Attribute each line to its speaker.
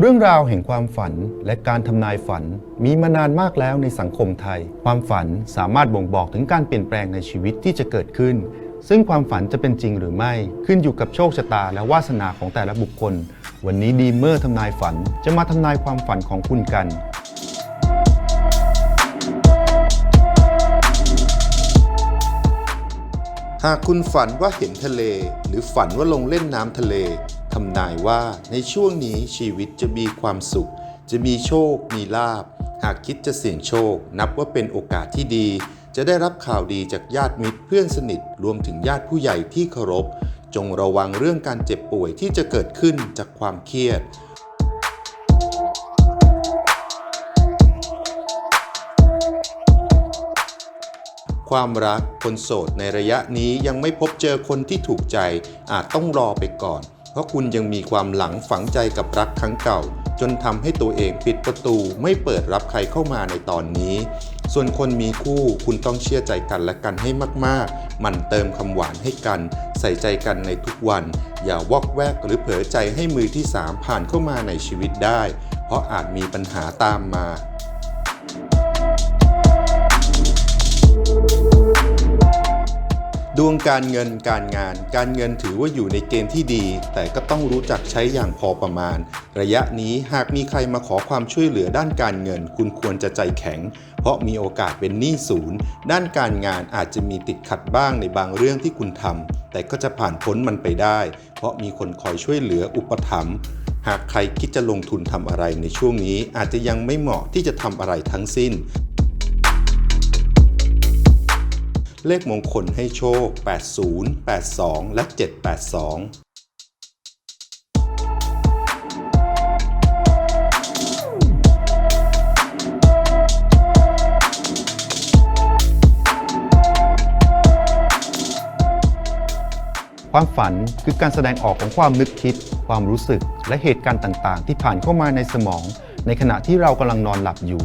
Speaker 1: เรื่องราวแห่งความฝันและการทำนายฝันมีมานานมากแล้วในสังคมไทย ความฝันสามารถบ่งบอกถึงการเปลี่ยนแปลงในชีวิตที่จะเกิดขึ้น ซึ่งความฝันจะเป็นจริงหรือไม่ขึ้นอยู่กับโชคชะตาและวาสนาของแต่ละบุคคล วันนี้ดีเมอร์ทำนายฝันจะมาทำนายความฝันของคุณกัน
Speaker 2: หากคุณฝันว่าเห็นทะเล หรือฝันว่าลงเล่นน้ำทะเล ทำนายว่าในช่วงนี้ชีวิตจะมีความสุข จะมีโชค มีลาบ หากคิดจะเสี่ยงโชค นับว่าเป็นโอกาสที่ดี จะได้รับข่าวดีจากญาติมิตรเพื่อนสนิทรวมถึงญาติผู้ใหญ่ที่เคารพ จงระวังเรื่องการเจ็บป่วยที่จะเกิดขึ้นจากความเครียดความรักคนโสดในระยะนี้ยังไม่พบเจอคนที่ถูกใจอาจต้องรอไปก่อน เพราะคุณยังมีความหลังฝังใจกับรักครั้งเก่า จนทำให้ตัวเองปิดประตูไม่เปิดรับใครเข้ามาในตอนนี้ ส่วนคนมีคู่คุณต้องเชื่อใจกันและกันให้มากๆ มันเติมคำหวานให้กัน ใส่ใจกันในทุกวัน อย่าวอกแวกหรือเผลอใจให้มือที่สามผ่านเข้ามาในชีวิตได้ เพราะอาจมีปัญหาตามมา ดวงการเงินการงาน การเงินถือว่าอยู่ในเกณฑ์ที่ดี แต่ก็ต้องรู้จักใช้อย่างพอประมาณ ระยะนี้หากมีใครมาขอความช่วยเหลือด้านการเงิน คุณควรจะใจแข็ง เพราะมีโอกาสเป็นหนี้ศูนย์ ด้านการงานอาจจะมีติดขัดบ้างในบางเรื่องที่คุณทำแต่ก็จะผ่านพ้นมันไปได้ เพราะมีคนคอยช่วยเหลืออุปถัมภ์หากใครคิดจะลงทุนทำอะไรในช่วงนี้อาจจะยังไม่เหมาะที่จะทำอะไรทั้งสิ้น เลขมงคลให้โชค 80 82 และ 782
Speaker 1: ความฝันคือการแสดงออกของความนึกคิด ความรู้สึก และเหตุการณ์ต่าง ๆ ที่ผ่านเข้ามาในสมอง ในขณะที่เรากำลังนอนหลับอยู่